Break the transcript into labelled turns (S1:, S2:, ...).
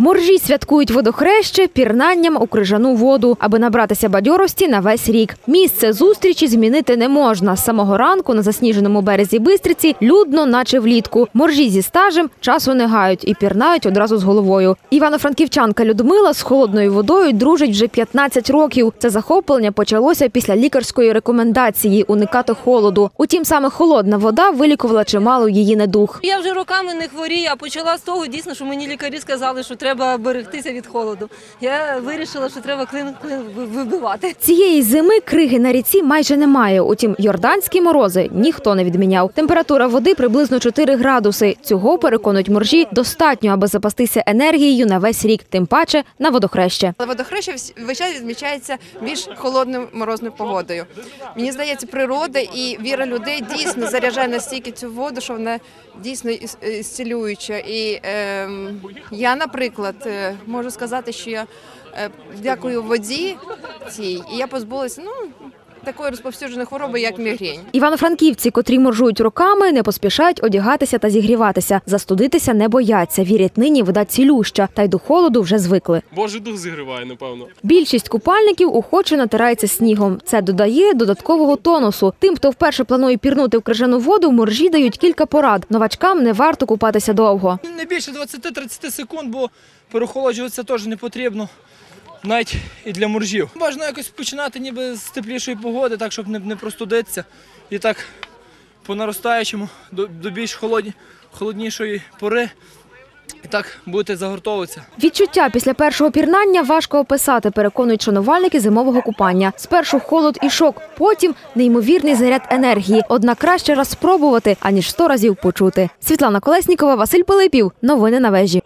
S1: Моржі святкують водохреще пірнанням у крижану воду, аби набратися бадьорості на весь рік. Місце зустрічі змінити не можна. З самого ранку на засніженому березі Бистриці людно, наче влітку. Моржі зі стажем часу не гають і пірнають одразу з головою. Івано-франківчанка Людмила з холодною водою дружить вже 15 років. Це захоплення почалося після лікарської рекомендації уникати холоду. Утім, саме холодна вода вилікувала чимало її недух.
S2: Я вже роками не хворію, а почала з того дійсно, що мені лікарі сказали, що треба берегтися від холоду. Я вирішила, що треба клин клин вибивати.
S1: Цієї зими криги на ріці майже немає. Утім, йорданські морози ніхто не відміняв. Температура води приблизно 4 градуси. Цього переконують моржі достатньо, аби запастися енергією на весь рік, тим паче на водохреще.
S3: Але водохреща вс- весь час відмічається більш холодною морозною погодою. Мені здається, природа і віра людей дійсно заряджає настільки цю воду, що вона дійсно іс- е, зцілююча. І ем, я, наприклад, е, можу сказати, що я е, дякую воді цій, і я позбулася ну, такої розповсюдженої хвороби, як мігрень.
S1: Івано-франківці, котрі моржують роками, не поспішають одягатися та зігріватися. Застудитися не бояться. Вірять нині вода цілюща, та й до холоду вже звикли.
S4: Божий дух зігріває, напевно.
S1: Більшість купальників охоче натирається снігом. Це додає додаткового тонусу. Тим, хто вперше планує пірнути в крижану воду, моржі дають кілька порад. Новачкам не варто купатися довго.
S5: Не більше 20-30 секунд, бо переохолоджуватися теж не потрібно. Навіть і для моржів. Бажано якось починати ніби з теплішої погоди, так щоб не, не простудитися. І так по наростаючому до, до більш холодні, холоднішої пори. І так будете загортовуватися.
S1: Відчуття після першого пірнання важко описати, переконують шанувальники зимового купання. Спершу холод і шок, потім неймовірний заряд енергії. Однак краще раз спробувати, аніж сто разів почути. Світлана Колеснікова, Василь Пилипів. Новини на вежі.